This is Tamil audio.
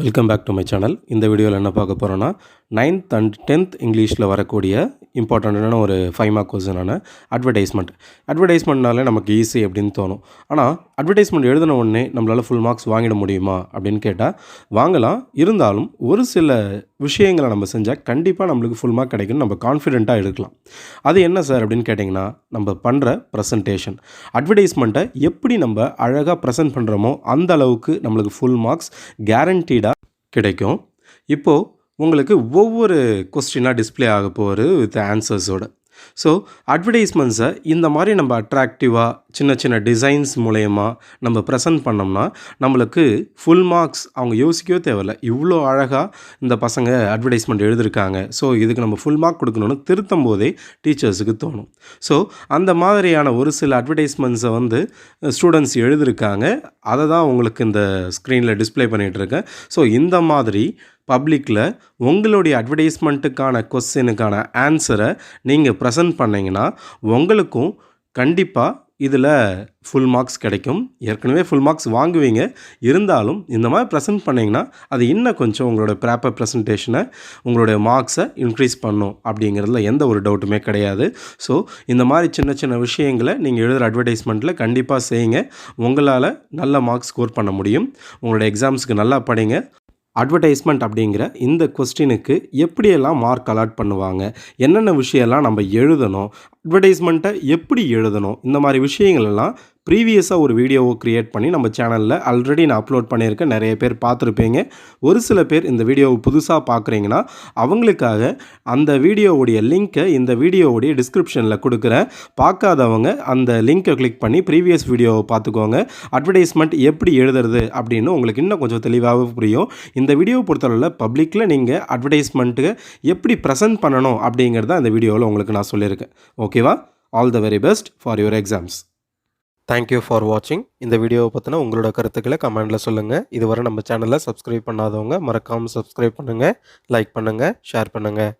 Welcome back to my channel இந்த வீடியோவில் என்ன பார்க்க போகிறோன்னா நைன்த் அண்ட் டென்த் இங்கிலீஷில் வரக்கூடிய இம்பார்ட்டண்ட்டான ஒரு ஃபைவ் மார்க் கொஸ்டினான அட்வர்டைஸ்மெண்ட் அட்வர்டைஸ்மெண்ட்னாலே நமக்கு ஈஸி அப்படின்னு தோணும். ஆனால் அட்வர்டைஸ்மெண்ட் எழுதின உடனே நம்மளால் ஃபுல் மார்க்ஸ் வாங்கிட முடியுமா அப்படின்னு கேட்டால் வாங்கலாம். இருந்தாலும் ஒரு சில விஷயங்களை நம்ம செஞ்சால் கண்டிப்பாக நம்மளுக்கு ஃபுல் மார்க் கிடைக்கும்னு நம்ம கான்ஃபிடெண்ட்டாக எடுக்கலாம். அது என்ன சார் அப்படின்னு கேட்டிங்கன்னா நம்ம பண்ணுற ப்ரெசன்டேஷன் அட்வர்டைஸ்மெண்ட்டை எப்படி நம்ம அழகாக ப்ரெசென்ட் பண்ணுறோமோ அந்த அளவுக்கு நம்மளுக்கு ஃபுல் மார்க்ஸ் கேரண்டீடாக கிடைக்கும். இப்போது உங்களுக்கு ஒவ்வொரு கொஸ்டினாக டிஸ்ப்ளே ஆக போகிறது வித் ஆன்சர்ஸோட ஸோ அட்வர்டைஸ்மெண்ட்ஸை இந்த மாதிரி நம்ம அட்ராக்டிவாக சின்ன சின்ன டிசைன்ஸ் மூலயமா நம்ம ப்ரெசன்ட் பண்ணோம்னா நம்மளுக்கு ஃபுல் மார்க்ஸ் அவங்க யோசிக்கவே தேவையில்ல. இவ்வளோ அழகாக இந்த பசங்க அட்வர்டைஸ்மெண்ட் எழுதியிருக்காங்க ஸோ இதுக்கு நம்ம ஃபுல் மார்க் கொடுக்கணும்னு திருத்தும் போதே டீச்சர்ஸுக்கு தோணும். ஸோ அந்த மாதிரியான ஒரு சில அட்வர்டைஸ்மெண்ட்ஸை வந்து ஸ்டூடெண்ட்ஸ் எழுதியிருக்காங்க அதை தான் உங்களுக்கு இந்த ஸ்க்ரீனில் டிஸ்ப்ளே பண்ணிகிட்டு இருக்கேன். ஸோ இந்த மாதிரி பப்ளிக்கில் உங்களுடைய அட்வர்டைஸ்மெண்ட்டுக்கான கொஸ்டினுக்கான ஆன்சரை நீங்கள் ப்ரெசன்ட் பண்ணிங்கன்னா உங்களுக்கும் கண்டிப்பாக இதில் ஃபுல் மார்க்ஸ் கிடைக்கும். ஏற்கனவே ஃபுல் மார்க்ஸ் வாங்குவீங்க. இருந்தாலும் இந்த மாதிரி ப்ரெசென்ட் பண்ணிங்கன்னா அது இன்னும் கொஞ்சம் உங்களோட ப்ராப்பர் ப்ரெசன்டேஷனை உங்களுடைய மார்க்ஸை இன்க்ரீஸ் பண்ணும் அப்படிங்கிறதுல எந்த ஒரு டவுட்டுமே கிடையாது. ஸோ இந்த மாதிரி சின்ன சின்ன விஷயங்களை நீங்கள் எழுதுகிற அட்வர்டைஸ்மெண்ட்டில் கண்டிப்பாக செய்யுங்க. உங்களால் நல்ல மார்க்ஸ் ஸ்கோர் பண்ண முடியும். உங்களோட எக்ஸாம்ஸ்க்கு நல்லா படிங்க. அட்வர்டைஸ்மெண்ட் அப்படிங்கிற இந்த கொஸ்டினுக்கு எப்படியெல்லாம் மார்க் அலாட் பண்ணுவாங்க என்னென்ன விஷயம்லாம் நம்ம எழுதணும் அட்வர்டைஸ்மெண்ட்டை எப்படி எழுதணும் இந்த மாதிரி விஷயங்கள் எல்லாம் ப்ரீவியஸாக ஒரு வீடியோவை க்ரியேட் பண்ணி நம்ம சேனலில் ஆல்ரெடி நான் அப்லோட் பண்ணியிருக்கேன் நிறைய பேர் பார்த்துருப்பீங்க. ஒரு சில பேர் இந்த வீடியோவை புதுசாக பார்க்குறீங்கன்னா அவங்களுக்காக அந்த வீடியோவுடைய லிங்க்கை இந்த வீடியோவுடைய டிஸ்கிரிப்ஷனில் கொடுக்குறேன். பார்க்காதவங்க அந்த லிங்க்கை கிளிக் பண்ணி ப்ரீவியஸ் வீடியோவை பார்த்துக்கோங்க. அட்வர்டைஸ்மெண்ட் எப்படி எழுதுறது அப்படின்னு உங்களுக்கு இன்னும் கொஞ்சம் தெளிவாகவே புரியும். இந்த வீடியோவை பொறுத்தளவில் பப்ளிக்கில் நீங்கள் அட்வர்டைஸ்மெண்ட்டுக்கு எப்படி ப்ரெசென்ட் பண்ணணும் அப்படிங்கிறத இந்த வீடியோவில் உங்களுக்கு நான் சொல்லியிருக்கேன். ஓகேவா all the very best for your exams thank you for வாட்சிங் இந்த வீடியோவை பற்றின உங்களோட கருத்துக்களை கமெண்டில் சொல்லுங்கள் இதுவரை நம்ம சேனலை சப்ஸ்கிரைப் பண்ணாதவங்க மறக்காமல் சப்ஸ்கிரைப் பண்ணுங்கள் லைக் பண்ணுங்கள் ஷேர் பண்ணுங்கள்